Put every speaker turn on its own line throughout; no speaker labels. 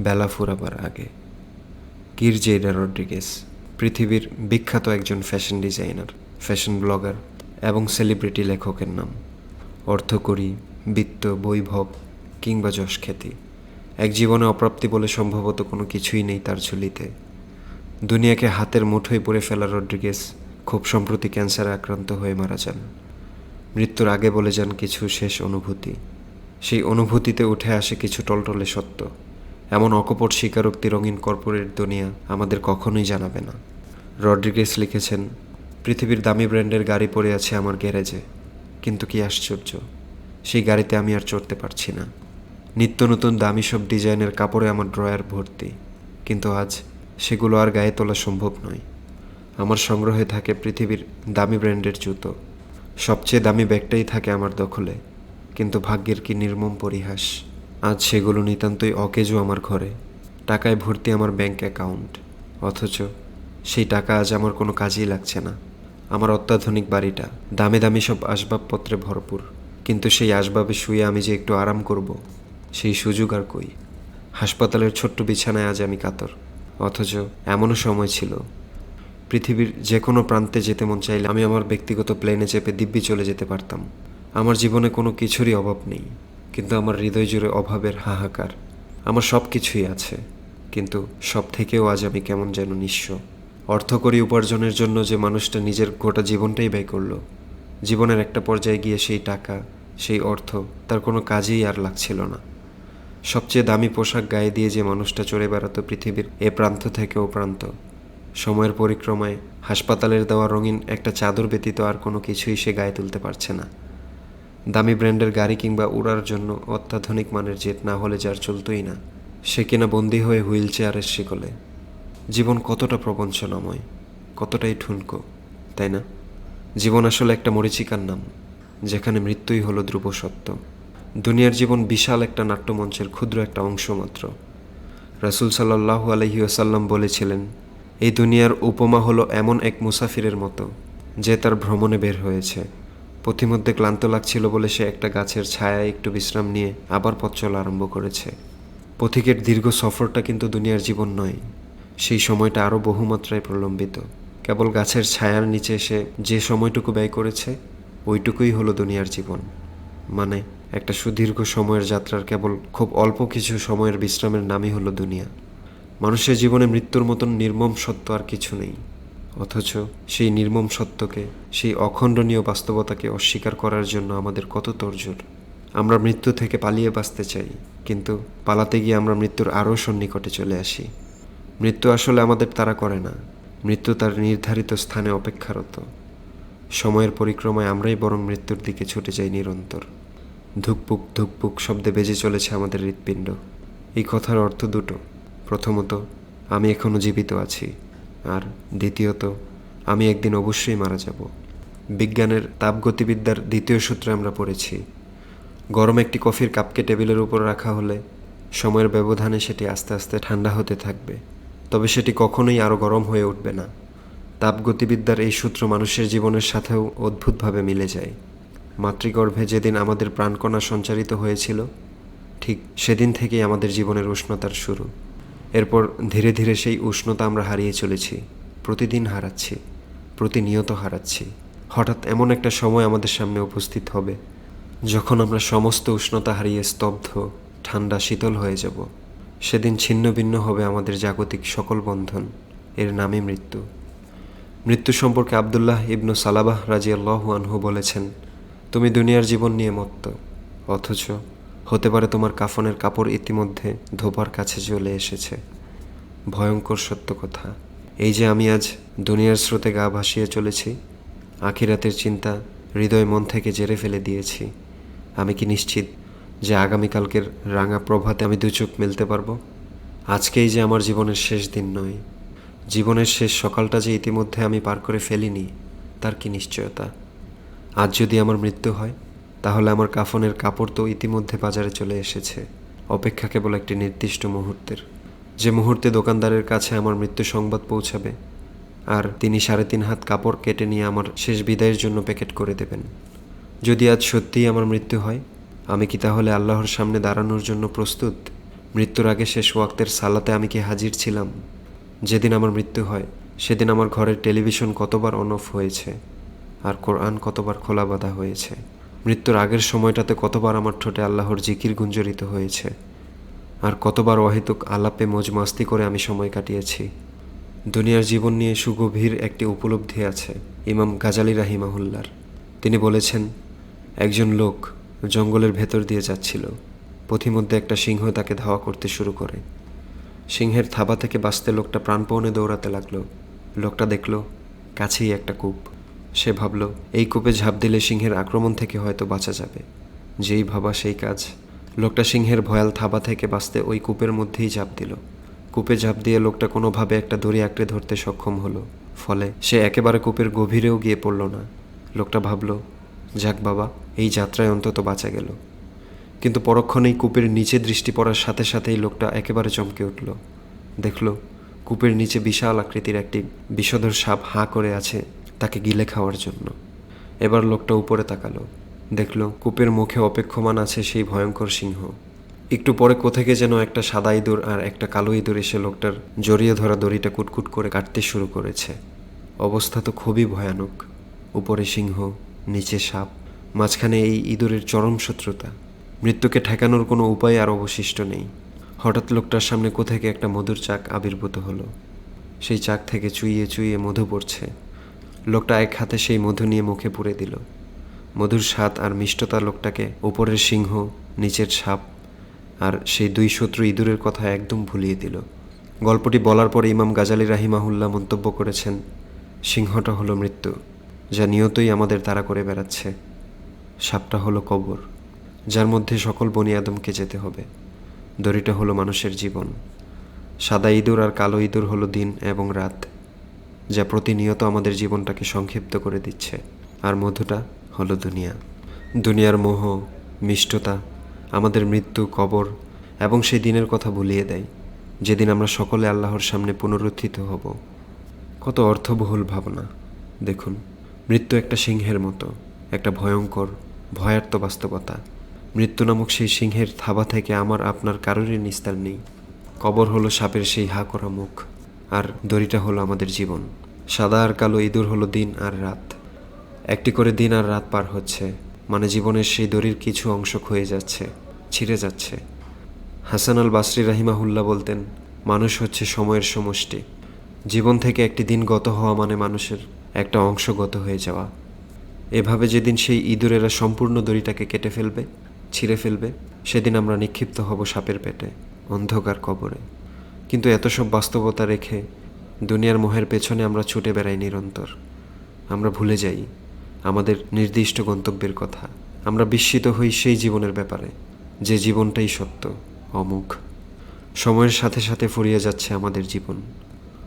বেলা ফুরাবার আগে। কিরজেইডা রড্রিগেস পৃথিবীর বিখ্যাত একজন ফ্যাশন ডিজাইনার, ফ্যাশন ব্লগার এবং সেলিব্রিটি লেখকের নাম। অর্থকরী, বিত্ত, বৈভব কিংবা যশ খ্যাতি। এক জীবনে অপ্রাপ্তি বলে সম্ভবত কোনো কিছুই নেই তার ঝুলিতে। দুনিয়াকে হাতের মুঠোয় পড়ে ফেলা রড্রিগেস খুব সম্প্রতি ক্যান্সারে আক্রান্ত হয়ে মারা যান। মৃত্যুর আগে বলে যান কিছু শেষ অনুভূতি। সেই অনুভূতিতে উঠে আসে কিছু টলটলে সত্য। এমন অকপট স্বীকারোক্তি রঙিন কর্পোরেট দুনিয়া আমাদের কখনোই জানাবে না। রড্রিগেস লিখেছেন, পৃথিবীর দামি ব্র্যান্ডের গাড়ি পড়ে আছে আমার গ্যারেজে। কিন্তু কি আশ্চর্য, সেই গাড়িতে আমি আর চড়তে পারছি না। নিত্য নতুন দামি সব ডিজাইনের কাপড়ে আমার ড্রয়ার ভর্তি। কিন্তু আজ সেগুলো আর গায়ে তোলা সম্ভব নয়। আমার সংগ্রহে থাকে পৃথিবীর দামি ব্র্যান্ডের জুতো। সবচেয়ে দামি ব্যাগটাই থাকে আমার দখলে। কিন্তু ভাগ্যের কি নির্মম পরিহাস। আজ সেগুলো নিতান্তই অকেজো আমার ঘরে। টাকায় ভর্তি আমার ব্যাংক অ্যাকাউন্ট। অথচ সেই টাকা আজ আমার কোনো কাজেই লাগছে না। আমার অত্যাধুনিক বাড়িটা। দামি দামি সব আসবাবপত্রে ভরপুর। কিন্তু সেই আসবাবে শুয়ে আমি যে একটু আরাম করব, সেই সুযোগ আর কই? হাসপাতালের ছোট্ট বিছানায় আজ আমি কাতর। অথচ এমনও সময় ছিল। পৃথিবীর যে কোনো প্রান্তে যেতে মন চাইলে আমি আমার ব্যক্তিগত প্লেনে চেপে দিব্যি চলে যেতে পারতাম। আমার জীবনে কোনো কিছুরই অভাব নেই। কিন্তু আমার হৃদয় জুড়ে অভাবের হাহাকার। আমার সব কিছুই আছে, কিন্তু সব থেকেও আজ আমি কেমন যেন নিঃস্ব। অর্থকরী উপার্জনের জন্য যে মানুষটা নিজের গোটা জীবনটাই ব্যয় করল। জীবনের একটা পর্যায়ে গিয়ে সেই টাকা, সেই অর্থ তার কোনো কাজেই আর লাগছিল না। সবচেয়ে দামি পোশাক গায়ে দিয়ে যে মানুষটা চড়ে বেড়াতো পৃথিবীর এ প্রান্ত থেকে ও প্রান্ত। সময়ের পরিক্রমায় হাসপাতালের দেওয়া রঙিন একটা চাদর ব্যতীত আর কোনো কিছুই সে গায়ে তুলতে পারছে না। দামি ব্র্যান্ডের গাড়ি কিংবা উড়ার জন্য অত্যাধুনিক মানের জেট না হলে যার চলতোই না, সে কিনা বন্দী হয়ে হুইল চেয়ারের শিকলে। জীবন কতটা প্রবঞ্চনাময়, কতটাই ঠুনকো, তাই না? জীবন আসলে একটা মরিচিকার নাম, যেখানে মৃত্যুই হলো ধ্রুব সত্য। দুনিয়ার জীবন বিশাল একটা নাট্যমঞ্চের ক্ষুদ্র একটা অংশ মাত্র। রাসুল সাল্লাহু আলহি আসাল্লাম বলেছিলেন, এই দুনিয়ার উপমা হলো এমন এক মুসাফিরের মতো, যে তার ভ্রমণে বের হয়েছে। পথিমধ্যে ক্লান্ত লাগছিল বলে সে একটা গাছের ছায়ায় একটু বিশ্রাম নিয়ে আবার পথ চলা আরম্ভ করেছে। পথিকের দীর্ঘ সফরটা কিন্তু দুনিয়ার জীবন নয়, সেই সময়টা আরও বহুমাত্রায় প্রলম্বিত। কেবল গাছের ছায়ার নিচে এসে যে সময়টুকু ব্যয় করেছে, ওইটুকুই হলো দুনিয়ার জীবন। মানে একটা সুদীর্ঘ সময়ের যাত্রার কেবল খুব অল্প কিছু সময়ের বিশ্রামের নামই হলো দুনিয়া। মানুষের জীবনে মৃত্যুর মতন নির্মম সত্য আর কিছু নেই। অথচ সেই নির্মম সত্যকে, সেই অখণ্ডনীয় বাস্তবতাকে অস্বীকার করার জন্য আমাদের কত তোড়জোড়। আমরা মৃত্যু থেকে পালিয়ে বাঁচতে চাই, কিন্তু পালাতে গিয়ে আমরা মৃত্যুর আরও সন্নিকটে চলে আসি। মৃত্যু আসলে আমাদের তারা করে না। মৃত্যু তার নির্ধারিত স্থানে অপেক্ষারত। সময়ের পরিক্রমায় আমরাই বরং মৃত্যুর দিকে ছুটে যাই নিরন্তর। ধুকপুক ধুকপুক শব্দে বেজে চলেছে আমাদের হৃৎপিণ্ড। এই কথার অর্থ দুটো। প্রথমত, আমি এখনও জীবিত আছি। আর দ্বিতীয়ত, আমি একদিন অবশ্যই মারা যাব। বিজ্ঞানের তাপগতিবিদ্যার দ্বিতীয় সূত্রে আমরা পড়েছি, গরম একটি কফির কাপকে টেবিলের উপর রাখা হলে সময়ের ব্যবধানে সেটি আস্তে আস্তে ঠান্ডা হতে থাকবে। তবে সেটি কখনোই আরও গরম হয়ে উঠবে না। তাপগতিবিদ্যার এই সূত্র মানুষের জীবনের সাথেও অদ্ভুতভাবে মিলে যায়। মাতৃগর্ভে যেদিন আমাদের প্রাণকণা সঞ্চারিত হয়েছিল, ঠিক সেদিন থেকেই আমাদের জীবনের উষ্ণতার শুরু। এরপর ধীরে ধীরে সেই উষ্ণতা আমরা হারিয়ে চলেছি। প্রতিদিন হারাচ্ছি, প্রতিনিয়ত হারাচ্ছি। হঠাৎ এমন একটা সময় আমাদের সামনে উপস্থিত হবে, যখন আমরা সমস্ত উষ্ণতা হারিয়ে স্তব্ধ, ঠান্ডা, শীতল হয়ে যাব। সেদিন ছিন্ন ভিন্ন হবে আমাদের জাগতিক সকল বন্ধন। এর নামই মৃত্যু। মৃত্যু সম্পর্কে আবদুল্লাহ ইবনু সালাবাহ রাজি আল্লাহু আনহু বলেছেন, তুমি দুনিয়ার জীবন নিয়ে মত্ত, অথচ হতে পারে তোমার কাফনের কাপড় ইতিমধ্যে ধোপার কাছে চলে এসেছে। ভয়ঙ্কর সত্য কথা। এই যে আমি আজ দুনিয়ার স্রোতে গা ভাসিয়ে চলেছি, আখিরাতের চিন্তা হৃদয় মন থেকে জেরে ফেলে দিয়েছি, আমি কি নিশ্চিত যে আগামীকালকের রাঙা প্রভাতে আমি দু চোখ মেলতে পারব? আজকেই যে আমার জীবনের শেষ দিন নয়। জীবনের শেষ সকালটা যে ইতিমধ্যে আমি পার করে ফেলিনি, তার কি নিশ্চয়তা? আজ যদি আমার মৃত্যু হয় তাহলে আমার কাফনের কাপড় তো ইতিমধ্যে বাজারে চলে এসেছে। অপেক্ষা কেবল একটি নির্দিষ্ট মুহূর্তের। যে মুহূর্তে দোকানদারের কাছে আমার মৃত্যু সংবাদ পৌঁছাবে, আর তিনি সাড়ে তিন হাত কাপড় কেটে নিয়ে আমার শেষ বিদায়ের জন্য প্যাকেট করে দেবেন। যদি আজ সত্যিই আমার মৃত্যু হয়, আমি কি তাহলে আল্লাহর সামনে দাঁড়ানোর জন্য প্রস্তুত? মৃত্যুর আগে শেষ ওয়াক্তের সালাতে আমি কি হাজির ছিলাম? যেদিন আমার মৃত্যু হয়, সেদিন আমার ঘরের টেলিভিশন কতবার অন অফ হয়েছে, আর কোরআন কতবার খোলা বাঁধা হয়েছে। মৃত্যুর আগের সময়টাতে কতবার আমার ঠোঁটে আল্লাহর জিকির গুঞ্জরিত হয়েছে। আর কতবার অহেতুক আলাপে মজমাস্তি করে আমি সময় কাটিয়েছি। দুনিয়ার জীবন নিয়ে সুগভীর একটি উপলব্ধি আছে, ইমাম গাজালি রাহিমাহুল্লার। তিনি বলেছেন, একজন লোক জঙ্গলের ভেতর দিয়ে যাচ্ছিল, পথিমধ্যে একটা সিংহ তাকে ধাওয়া করতে শুরু করে। সিংহের থাবা থেকে বাঁচতে লোকটা প্রাণপণে দৌড়াতে লাগল। লোকটা দেখল, কাছেই একটা কূপ। সে ভাবলো, এই কূপে ঝাঁপ দিলে সিংহের আক্রমণ থেকে হয়তো বাঁচা যাবে। যেই ভাবা সেই কাজ। লোকটা সিংহের ভয়াল থাবা থেকে বাঁচতে ওই কূপের মধ্যেই ঝাঁপ দিল। কূপে ঝাঁপ দিয়ে লোকটা কোনোভাবে একটা দড়ি আঁকড়ে ধরতে সক্ষম হলো। ফলে সে একেবারে কূপের গভীরেও গিয়ে পড়ল না। লোকটা ভাবল, যাক বাবা, এই যাত্রায় অন্তত বাঁচা গেল। কিন্তু পরক্ষণেই কূপের নিচে দৃষ্টি পড়ার সাথে সাথেই লোকটা একেবারে চমকে উঠল। দেখল, কূপের নিচে বিশাল আকৃতির একটি বিষধর সাপ হাঁ করে আছে। তাকে গিলে খাওয়ার জন্য। এবার লোকটা উপরে তাকালো। দেখল, কূপের মুখে অপেক্ষমান আছে সেই ভয়ঙ্কর সিংহ। একটু পরে কোথেকে যেন একটা সাদা ইঁদুর আর একটা কালো ইঁদুর এসে লোকটার জড়িয়ে ধরা দড়িটা কুটকুট করে কাটতে শুরু করেছে। অবস্থা তো খুবই ভয়ানক। উপরে সিংহ, নিচে সাপ, মাঝখানে এই ইঁদুরের চরম শত্রুতা। মৃত্যুকে ঠেকানোর কোনো উপায় আর অবশিষ্ট নেই। হঠাৎ লোকটার সামনে কোথেকে একটা মধুর চাক আবির্ভূত হলো। সেই চাক থেকে চুইয়ে চুইয়ে মধু পড়ছে। লোকটা এক হাতে সেই মধু নিয়ে মুখে পুরে দিল। মধুর স্বাদ আর মিষ্টতা লোকটাকে উপরের সিংহ, নিচের সাপ আর সেই দুই শত্রু ইঁদুরের কথা একদম ভুলিয়ে দিল। গল্পটি বলার পরে ইমাম গাজালি রাহিমাহুল্লাহ মন্তব্য করেছেন, সিংহটা হলো মৃত্যু, যা নিয়তই আমাদের তাড়া করে বেড়াচ্ছে। সাপটা হলো কবর, যার মধ্যে সকল বনি আদমকে যেতে হবে। দড়িটা হলো মানুষের জীবন। সাদা ইঁদুর আর কালো ইঁদুর হলো দিন এবং রাত। যা প্রতিনিয়ত আমাদের জীবনটাকে সংক্ষিপ্ত করে দিচ্ছে। আর মধুটা হলো দুনিয়া। দুনিয়ার মোহ, মিষ্টতা, আমাদের মৃত্যু, কবর এবং সেই দিনের কথা ভুলিয়ে দেয়। যেদিন আমরা সকলে আল্লাহর সামনে পুনরুত্থিত হব। কত অর্থবহুল ভাবনা। দেখুন, মৃত্যু একটা সিংহের মতো, একটা ভয়ঙ্কর, ভয়ার্ত বাস্তবতা। মৃত্যু নামক সেই সিংহের থাবা থেকে আমার, আপনার কারোরই নিস্তার নেই। কবর হলো সাপের সেই হা করা মুখ। আর দড়িটা হলো আমাদের জীবন। সাদা আর কালো ইঁদুর হলো দিন আর রাত। একটি করে দিন আর রাত পার হচ্ছে মানে জীবনের সেই দড়ির কিছু অংশ ক্ষয়ে যাচ্ছে, ছিঁড়ে যাচ্ছে। হাসান আল বাসরি রাহিমাহুল্লাহ বলতেন, মানুষ হচ্ছে সময়ের সমষ্টি। জীবন থেকে একটি দিন গত হওয়া মানে মানুষের একটা অংশ গত হয়ে যাওয়া। এভাবে যেদিন সেই ইঁদুরেরা সম্পূর্ণ দড়িটাকে কেটে ফেলবে, ছিঁড়ে ফেলবে, সেদিন আমরা নিক্ষিপ্ত হব সাপের পেটে, অন্ধকার কবরে। কিন্তু এত সব বাস্তবতা রেখে দুনিয়ার মোহের পেছনে আমরা ছুটে বেড়াই নিরন্তর। আমরা ভুলে যাই আমাদের নির্দিষ্ট গন্তব্যের কথা। আমরা বিস্মিত হই সেই জীবনের ব্যাপারে, যে জীবনটাই সত্য অমুখ সময়ের সাথে সাথে ফুরিয়ে যাচ্ছে আমাদের জীবন।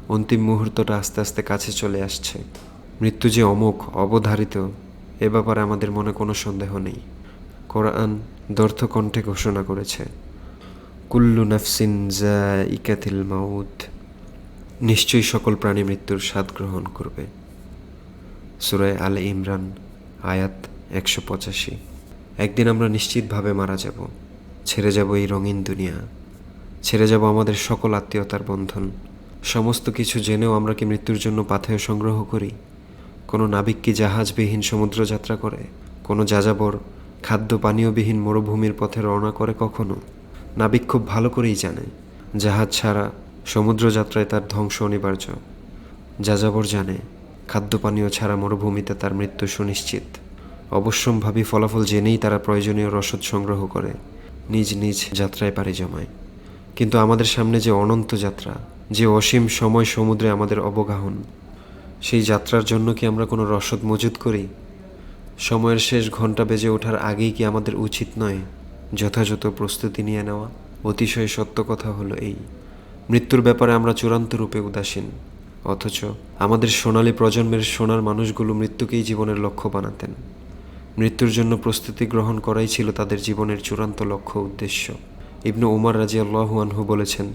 অন্তিম মুহূর্তটা আস্তে আস্তে কাছে চলে আসছে। মৃত্যু যে অমুখ অবধারিত, এ ব্যাপারে আমাদের মনে কোনো সন্দেহ নেই। কোরআন দর্থ কণ্ঠে ঘোষণা করেছে কুল্লু নাফসিন জা ইকাতিল মাউদ নিশ্চয়ই সকল প্রাণী মৃত্যুর স্বাদ গ্রহণ করবে। সুরায় আলে ইমরান, আয়াত একশো পঁচাশি। একদিন আমরা নিশ্চিতভাবে মারা যাব, ছেড়ে যাব এই রঙিন দুনিয়া, ছেড়ে যাব আমাদের সকল আত্মীয়তার বন্ধন। সমস্ত কিছু জেনেও আমরা কি মৃত্যুর জন্য পাথেয় সংগ্রহ করি? কোনো নাবিক কি জাহাজবিহীন সমুদ্র যাত্রা করে? কোনো যাযাবর খাদ্য পানীয়বিহীন মরুভূমির পথে রওনা করে কখনো? নাবিক খুব ভালো করেই জানে। জাহাজ ছাড়া সমুদ্রযাত্রায় তার ধ্বংস অনিবার্য। যাযাবর জানে খাদ্য পানীয় ছাড়া মরুভূমিতে তার মৃত্যু সুনিশ্চিত। অবশ্যম্ভাবী ফলাফল জেনেই তারা প্রয়োজনীয় রসদ সংগ্রহ করে, নিজ নিজ যাত্রায় পাড়ি জমায়। কিন্তু আমাদের সামনে যে অনন্ত যাত্রা, যে অসীম সময় সমুদ্রে আমাদের অবগাহন, সেই যাত্রার জন্য কি আমরা কোনো রসদ মজুত করি? সময়ের শেষ ঘণ্টা বেজে ওঠার আগেই কি আমাদের উচিত নয়? যথাযথ প্রস্তুতি নিয়ে নেওয়া অতিশয় সত্য কথা হলো এই। মৃত্যুর ব্যাপারে আমরা চূড়ান্ত রূপে উদাসীন, অথচ আমাদের সোনালী প্রজন্মের সোনার মানুষগুলো মৃত্যুকেই জীবনের লক্ষ্য বানাতেন। মৃত্যুর জন্য প্রস্তুতি গ্রহণ করাই ছিল তাদের জীবনের চূড়ান্ত লক্ষ্য উদ্দেশ্য। ইবনু উমার রাজি আনহু বলেছেন,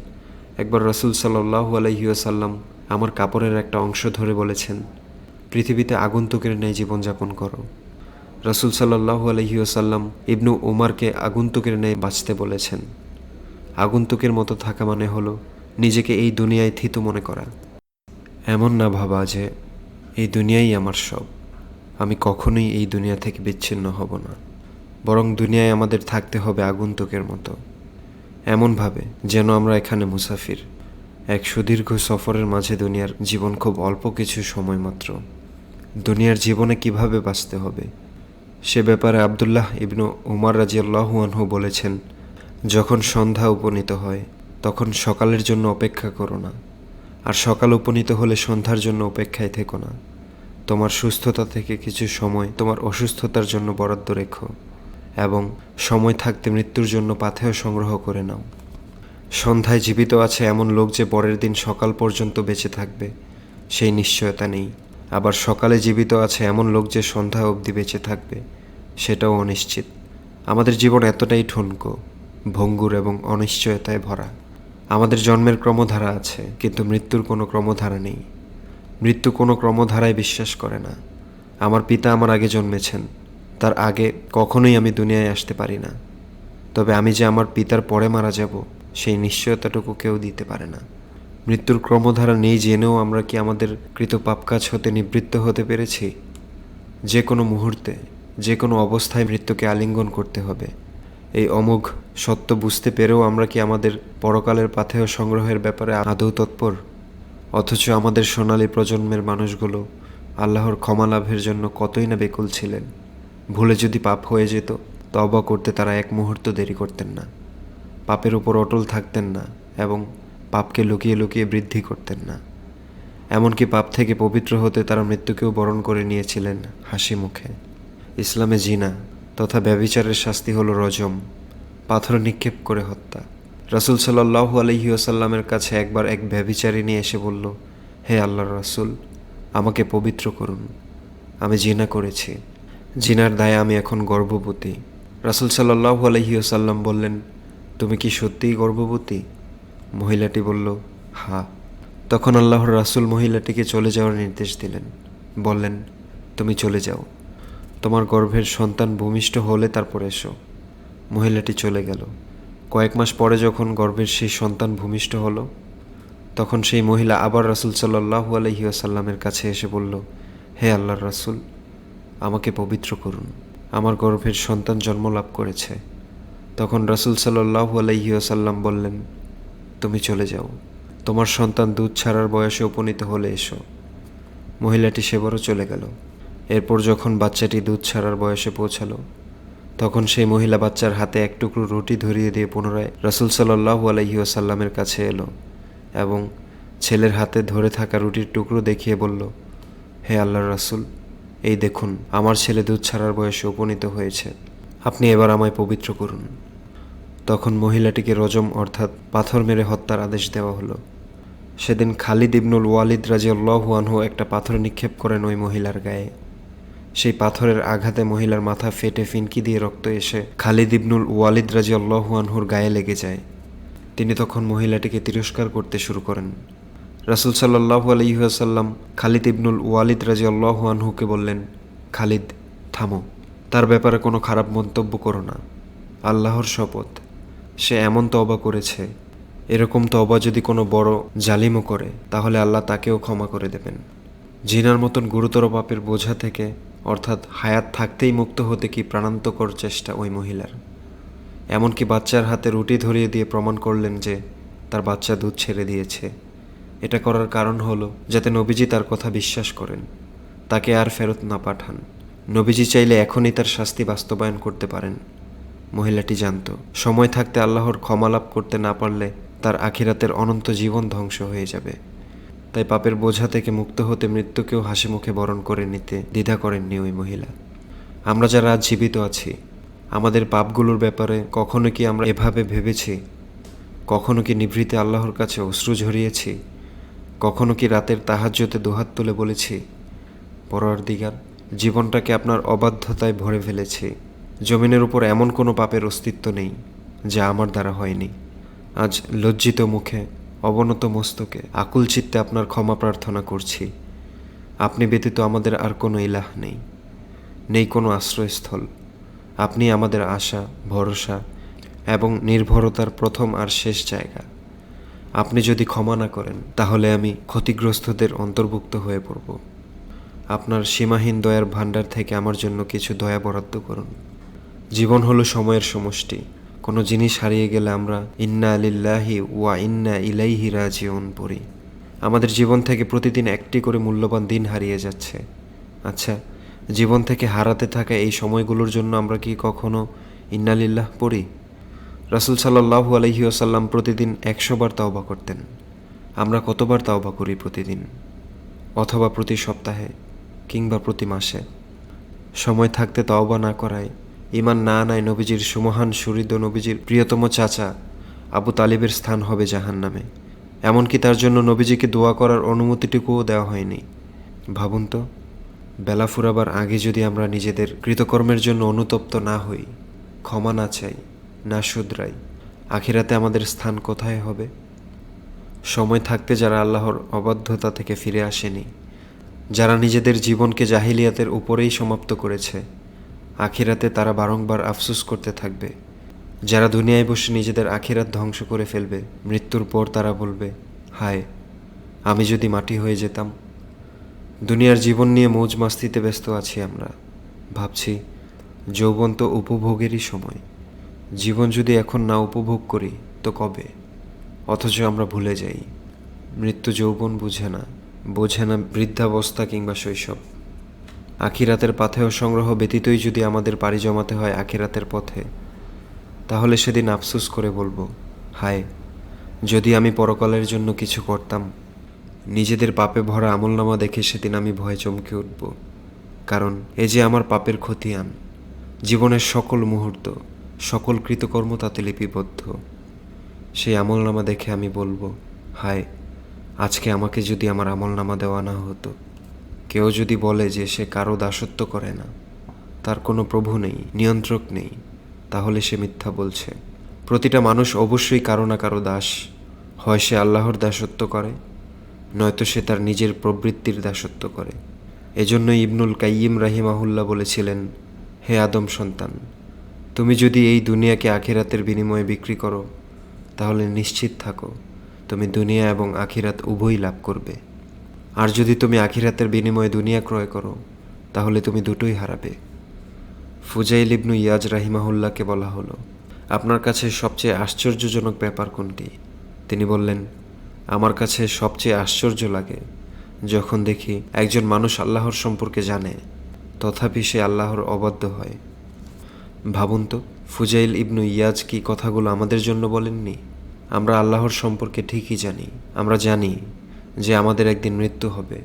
একবার রসুল সাল্লাহু আলহিউসাল্লাম আমার কাপড়ের একটা অংশ ধরে বলেছেন, পৃথিবীতে আগন্তুকের ন্যায় জীবনযাপন করো। রসুল সাল্লাহু আলহিউসাল্লাম ইবনু উমারকে আগন্তুকের ন্যায় বাঁচতে বলেছেন। আগন্তুকের মতো থাকা মানে হলো নিজেকে এই দুনিয়ায় থিতু মনে করা। এমন না ভাবা যে এই দুনিয়াই আমার সব। আমি কখনোই এই দুনিয়া থেকে বিচ্ছিন্ন হব না। বরং দুনিয়ায় আমাদের থাকতে হবে আগন্তুকের মতো। এমনভাবে যেন আমরা এখানে মুসাফির। এক সুদীর্ঘ সফরের মাঝে দুনিয়ার জীবন খুব অল্প কিছু সময় মাত্র। দুনিয়ার জীবনে কীভাবে বাঁচতে হবে? সে ব্যাপারে আবদুল্লাহ ইবনু উমার রাজিয়াল্লাহু আনহু বলেছেন, যখন সন্ধ্যা উপনীত হয়, তখন সকালের জন্য অপেক্ষা করো না, আর সকাল উপনীত হলে সন্ধ্যার জন্য অপেক্ষায় থেকো না। তোমার সুস্থতা থেকে কিছু সময় তোমার অসুস্থতার জন্য বরাদ্দ রেখো, এবং সময় থাকতে মৃত্যুর জন্য পাথেয় সংগ্রহ করে নাও। সন্ধ্যায় জীবিত আছে এমন লোক যে পরের দিন সকাল পর্যন্ত বেঁচে থাকবে, সেই নিশ্চয়তা নেই। আবার সকালে জীবিত আছে এমন লোক যে সন্ধ্যা অবধি বেঁচে থাকবে, সেটাও অনিশ্চিত। আমাদের জীবন এতটাই ঠুনকো, ভঙ্গুর এবং অনিশ্চয়তায় ভরা। আমাদের জন্মের ক্রমধারা আছে, কিন্তু মৃত্যুর কোনো ক্রমধারা নেই। মৃত্যু কোনো ক্রমধারায় বিশ্বাস করে না। আমার পিতা আমার আগে জন্মেছেন, তার আগে কখনোই আমি দুনিয়ায় আসতে পারি না। তবে আমি যে আমার পিতার পরে মারা যাব, সেই নিশ্চয়তাটুকু কেউ দিতে পারে না। মৃত্যুর ক্রমধারা নেই জেনেও আমরা কি আমাদের কৃত পাপ কাজ হতে নিবৃত্ত হতে পেরেছি? যে কোনো মুহূর্তে, যে কোনো অবস্থায় মৃত্যুকে আলিঙ্গন করতে হবে। এই অমোঘ সত্য বুঝতে পেরেও আমরা কি আমাদের পরকালের পাথেয় সংগ্রহের ব্যাপারে আদৌ তৎপর? অথচ আমাদের সোনালী প্রজন্মের মানুষগুলো আল্লাহর ক্ষমা লাভের জন্য কতই না বেকুল ছিলেন। ভুলে যদি পাপ হয়ে যেত তবা করতে তারা এক মুহূর্ত দেরি করতেন না। পাপের উপর অটল থাকতেন না এবং পাপকে লুকিয়ে লুকিয়ে বৃদ্ধি করতেন না। এমনকি পাপ থেকে পবিত্র হতে তারা মৃত্যুকেও বরণ করে নিয়েছিলেন হাসি মুখে। ইসলামে জিনা তথা ব্যবিচারের শাস্তি হলো রজম, পাথর নিক্ষেপ করে হত্যা। রাসুল সাল্লাহু আলহি আসাল্লামের কাছে একবার এক ব্যবিচারিণী এসে বলল, হে আল্লাহর রাসুল, আমাকে পবিত্র করুন। আমি জিনা করেছি। জিনার দায়ে আমি এখন গর্ভবতী। রাসুল সাল্লাহু আলহি আসাল্লাম বললেন, তুমি কি সত্যিই গর্ভবতী? মহিলাটি বলল, হা। তখন আল্লাহর রাসুল মহিলাটিকে চলে যাওয়ার নির্দেশ দিলেন। বললেন, তুমি চলে যাও। তোমার গর্ভের সন্তান ভূমিষ্ঠ হলে তারপর এসো। মহিলাটি চলে গেল। কয়েক মাস পরে যখন গর্ভের সেই সন্তান ভূমিষ্ঠ হলো, তখন সেই মহিলা আবার রাসুল সাল্লাহু আলহি আসাল্লামের কাছে এসে বলল, হে আল্লাহর রাসুল, আমাকে পবিত্র করুন। আমার গর্ভের সন্তান জন্ম লাভ করেছে। তখন রাসুল সাল্লাহু আলহি আসাল্লাম বললেন তুমি চলে যাও। তোমার সন্তান দুধ ছাড়ার বয়সে উপনীত হলে এসো। মহিলাটি সেবারও চলে গেল। এরপর যখন বাচ্চাটি দুধ ছাড়ার বয়সে পৌঁছালো, তখন সেই মহিলা বাচ্চার হাতে এক টুকরো রুটি ধরিয়ে দিয়ে পুনরায় রসুল সাল্লাহু আলহি আসাল্লামের কাছে এলো এবং ছেলের হাতে ধরে থাকা রুটির টুকরো দেখিয়ে বলল, হে আল্লাহর রাসুল, এই দেখুন, আমার ছেলে দুধ ছাড়ার বয়সে উপনীত হয়েছে। আপনি এবার আমায় পবিত্র করুন। তখন মহিলাটিকে রজম অর্থাৎ পাথর মেরে হত্যার আদেশ দেওয়া হলো। সেদিন খালিদ ইবনুল ওয়ালিদ রাজিউল্লাহু আনহু একটা পাথর নিক্ষেপ করেন ওই মহিলার গায়ে। সেই পাথরের আঘাতে মহিলার মাথা ফেটে ফিনকি দিয়ে রক্ত এসে খালিদ ইবনুল ওয়ালিদ রাজিউল্লাহু আনহুর গায়ে লেগে যায়। তিনি তখন মহিলাটিকে তিরস্কার করতে শুরু করেন। রাসুল সাল্লাহু আলহিহাসাল্লাম খালিদ ইবনুল ওয়ালিদ রাজিউল্লাহু আনহুকে বললেন, খালিদ, থামো। তার ব্যাপারে কোনো খারাপ মন্তব্য করো না। আল্লাহর শপথ। সে এমন তবা করেছে, এরকম তবা যদি কোনো বড় জালিমও করে, তাহলে আল্লাহ তাকেও ক্ষমা করে দেবেন। জিনার মতন গুরুতর পাপের বোঝা থেকে, অর্থাৎ হায়াত থাকতেই মুক্ত হতে কি প্রাণান্তকর চেষ্টা ওই মহিলার? এমনকি বাচ্চার হাতে রুটি ধরিয়ে দিয়ে প্রমাণ করলেন যে, তার বাচ্চা দুধ ছেড়ে দিয়েছে। এটা করার কারণ হলো যাতে নবীজি তার কথা বিশ্বাস করেন, তাকে আর ফেরত না পাঠান। নবীজি চাইলে এখনই তার শাস্তি বাস্তবায়ন করতে পারেন। মহিলাটি জানত, সময় থাকতে আল্লাহর ক্ষমা লাভ করতে না পারলে তার আখিরাতের অনন্ত জীবন ধ্বংস হয়ে যাবে। তাই পাপের বোঝা থেকে মুক্ত হতে মৃত্যুকেও হাসি মুখে বরণ করে নিতে দ্বিধা করেননি ওই মহিলা। আমরা যারা আজ জীবিত আছি, আমাদের পাপগুলোর ব্যাপারে কখনো কি আমরা এভাবে ভেবেছি? কখনো কি নিভৃতে আল্লাহর কাছে অশ্রু ঝরিয়েছি? কখনো কি রাতের তাহাজ্যতে দুহাত তুলে বলেছি পরোয়ার দিগার জীবনটাকে আপনার অবাধ্যতায় ভরে ফেলেছি। জমিনের উপর এমন কোনো পাপের অস্তিত্ব নেই, যা আমার দ্বারা হয়নি। আজ লজ্জিত মুখে, অবনত মস্তকে, আকুল চিত্তে আপনার ক্ষমা প্রার্থনা করছি। আপনি ব্যতীত আমাদের আর কোনো ইলাহ নেই। নেই কোনো আশ্রয়স্থল। আপনি আমাদের আশা, ভরসা এবং নির্ভরতার প্রথম আর শেষ জায়গা। আপনি যদি ক্ষমা না করেন, তাহলে আমি ক্ষতিগ্রস্তদের অন্তর্ভুক্ত হয়ে পড়ব। আপনার সীমাহীন দয়ার ভাণ্ডার থেকে আমার জন্য কিছু দয়া বরাদ্দ করুন। জীবন হলো সময়ের সমষ্টি। কোনো জিনিস হারিয়ে গেলে আমরা ইন্না আলিল্লাহি ওয়া ইন্না ইলাইহি রাজিউন পড়ি। আমাদের জীবন থেকে প্রতিদিন একটি করে মূল্যবান দিন হারিয়ে যাচ্ছে। আচ্ছা জীবন থেকে হারাতে থাকা এই সময়গুলোর জন্য আমরা কি কখনো ইন্নালিল্লাহ পড়ি? রাসুল সাল্লাহু আলহি আসাল্লাম প্রতিদিন একশো বার তাওবা করতেন। আমরা কতবার তাওবা করি প্রতিদিন? অথবা প্রতি সপ্তাহে কিংবা প্রতি মাসে? সময় থাকতে তাওবা না করায় ইমান না আনায় নবীজির সুমহান সুরিদ নবীজির প্রিয়তম চাচা আবু তালিবের স্থান হবে জাহান নামে এমনকি তার জন্য নবীজিকে দোয়া করার অনুমতিটুকুও দেওয়া হয়নি। ভাবুন তো, বেলা ফুরাবার আগে যদি আমরা নিজেদের কৃতকর্মের জন্য অনুতপ্ত না হই, ক্ষমা না চাই, না শুধরাই, আখিরাতে আমাদের স্থান কোথায় হবে? সময় থাকতে যারা আল্লাহর অবাধ্যতা থেকে ফিরে আসেনি, যারা নিজেদের জীবনকে জাহিলিয়াতের উপরেই সমাপ্ত করেছে আখিরাতে তারা বারংবার আফসোস করতে থাকবে। যারা দুনিয়ায় বসে নিজেদের আখিরাত ধ্বংস করে ফেলবে, মৃত্যুর পর তারা বলবে, হায়, আমি যদি মাটি হয়ে যেতাম। দুনিয়ার জীবন নিয়ে মৌজ মাস্তিতে ব্যস্ত আছি আমরা। ভাবছি, যৌবন তো উপভোগেরই সময়। জীবন যদি এখন না উপভোগ করি, তো কবে? অথচ আমরা ভুলে যাই। মৃত্যু যৌবন বুঝে না, বোঝে না বৃদ্ধাবস্থা কিংবা শৈশব। আখিরাতের পাথেয় সংগ্রহ ব্যতীতই যদি আমাদের পাড়ি জমাতে হয় আখিরাতের পথে। তাহলে সেদিন আফসুস করে বলব, হায়, যদি আমি পরকালের জন্য কিছু করতাম, নিজেদের পাপে ভরা আমলনামা দেখে সেদিন আমি ভয়ে চমকে উঠব। কারণ এ যে আমার পাপের খতিয়ান, জীবনের সকল মুহূর্ত, সকল কৃতকর্ম তাতে লিপিবদ্ধ। সেই আমলনামা দেখে আমি বলব, হায়, আজকে আমাকে যদি আমার আমলনামা দেওয়া না হতো। কেউ যদি বলে যে সে কারও দাসত্ব করে না, তার কোনো প্রভু নেই, নিয়ন্ত্রক নেই, তাহলে সে মিথ্যা বলছে। প্রতিটা মানুষ অবশ্যই কারও না কারও দাস। হয় সে আল্লাহর দাসত্ব করে, নয়তো সে তার নিজের প্রবৃত্তির দাসত্ব করে। এজন্য ইবনুল কাইয়িম রাহিমাহুল্লাহ বলেছিলেন, হে আদম সন্তান, তুমি যদি এই দুনিয়াকে আখিরাতের বিনিময়ে বিক্রি করো, তাহলে নিশ্চিত থাকো, তুমি দুনিয়া এবং আখিরাত উভয়ই লাভ করবে। আর যদি তুমি আখিরাতের বিনিময়ে দুনিয়া ক্রয় করো, তাহলে তুমি দুটোই হারাবে। ফুজাইল ইবনু ইয়াজ রাহিমাহুল্লাহকে বলা হলো, আপনার কাছে সবচেয়ে আশ্চর্যজনক ব্যাপার কোনটি? তিনি বললেন, আমার কাছে সবচেয়ে আশ্চর্য লাগে যখন দেখি একজন মানুষ আল্লাহর সম্পর্কে জানে, তথাপি সে আল্লাহর অবাধ্য হয়। ভাবুন তো, ফুজাইল ইবনু ইয়াজ কি কথাগুলো আমাদের জন্য বলেননি? আমরা আল্লাহর সম্পর্কে ঠিকই জানি, আমরা জানি যে আমাদের একদিন মৃত্যু হবে।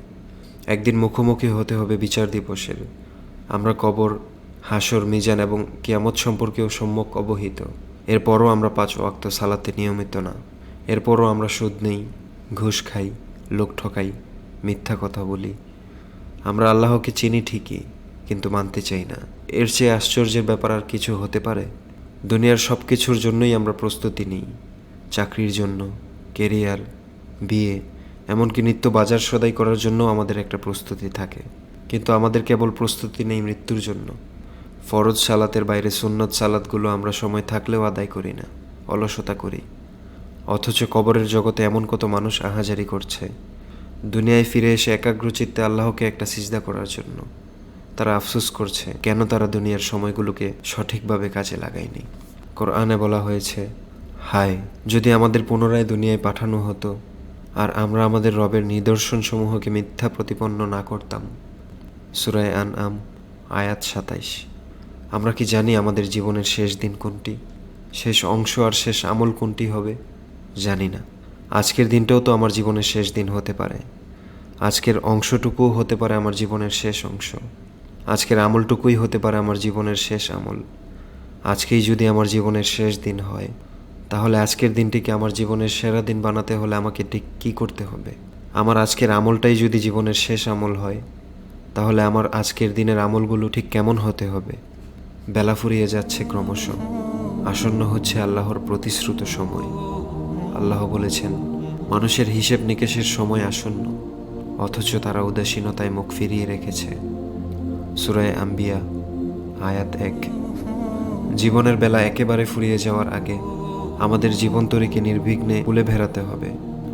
একদিন মুখোমুখি হতে হবে বিচার দিবসের। আমরা কবর, হাসর, মিজান এবং কিয়ামত সম্পর্কেও সম্যক অবহিত। এরপরও আমরা পাঁচ ওয়াক্ত সালাতে নিয়মিত না। এরপরও আমরা সুদ নেই, ঘুষ খাই, লোক ঠকাই, মিথ্যা কথা বলি। আমরা আল্লাহকে চিনি ঠিকই, কিন্তু মানতে চাই না। এর চেয়ে আশ্চর্যের ব্যাপার আর কিছু হতে পারে? দুনিয়ার সব কিছুর জন্যই আমরা প্রস্তুতি নিই। চাকরির জন্য, কেরিয়ার, বিয়ে এমনকি নিত্য বাজার সদাই করার জন্য আমাদের একটা প্রস্তুতি থাকে। কিন্তু আমাদের কেবল প্রস্তুতি নেই মৃত্যুর জন্য। ফরজ সালাতের বাইরে সুন্নত সালাদগুলো আমরা সময় থাকলেও আদায় করি না, অলসতা করি। অথচ কবরের জগতে এমন কত মানুষ আহাজারি করছে। দুনিয়ায় ফিরে এসে একাগ্রচিত্তে আল্লাহকে একটা সিজদা করার জন্য। তারা আফসোস করছে, কেন তারা দুনিয়ার সময়গুলোকে সঠিকভাবে কাজে লাগায়নি। কোরআনে বলা হয়েছে, হায়, যদি আমাদের পুনরায় দুনিয়ায় পাঠানো হতো আর আমরা আমাদের রবের নিদর্শনসমূহকে মিথ্যা প্রতিপন্ন না করতাম। সুরায় আন আম আয়াত সাতাইশ। আমরা কি জানি আমাদের জীবনের শেষ দিন কোনটি? শেষ অংশ আর শেষ আমল কোনটি হবে? জানি না। আজকের দিনটাও তো আমার জীবনের শেষ দিন হতে পারে। আজকের অংশটুকুও হতে পারে আমার জীবনের শেষ অংশ। আজকের আমলটুকুই হতে পারে আমার জীবনের শেষ আমল। আজকেই যদি আমার জীবনের শেষ দিন হয় তাহলে আজকের দিনটিকে আমার জীবনের সেরা দিন বানাতে হলে আমাকে ঠিক কী করতে হবে? আমার আজকের আমলটাই যদি জীবনের শেষ আমল হয়, তাহলে আমার আজকের দিনের আমলগুলো ঠিক কেমন হতে হবে? বেলা ফুরিয়ে যাচ্ছে ক্রমশ। আসন্ন হচ্ছে আল্লাহর প্রতিশ্রুত সময়। আল্লাহ বলেছেন, মানুষের হিসেব নিকেশের সময় আসন্ন, অথচ তারা উদাসীনতায় মুখ ফিরিয়ে রেখেছে। সুরায় আম্বিয়া, আয়াত এক। জীবনের বেলা একেবারে ফুরিয়ে যাওয়ার আগে আমাদের জীবনতরীকে নির্বিঘ্নে কুলে ভেড়াতে হবে।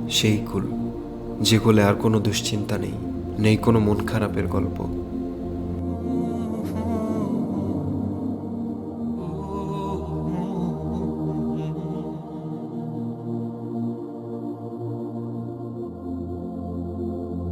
সেই কুল, যে কুলে আর কোনো দুশ্চিন্তা নেই নেই কোনো মন খারাপের গল্প।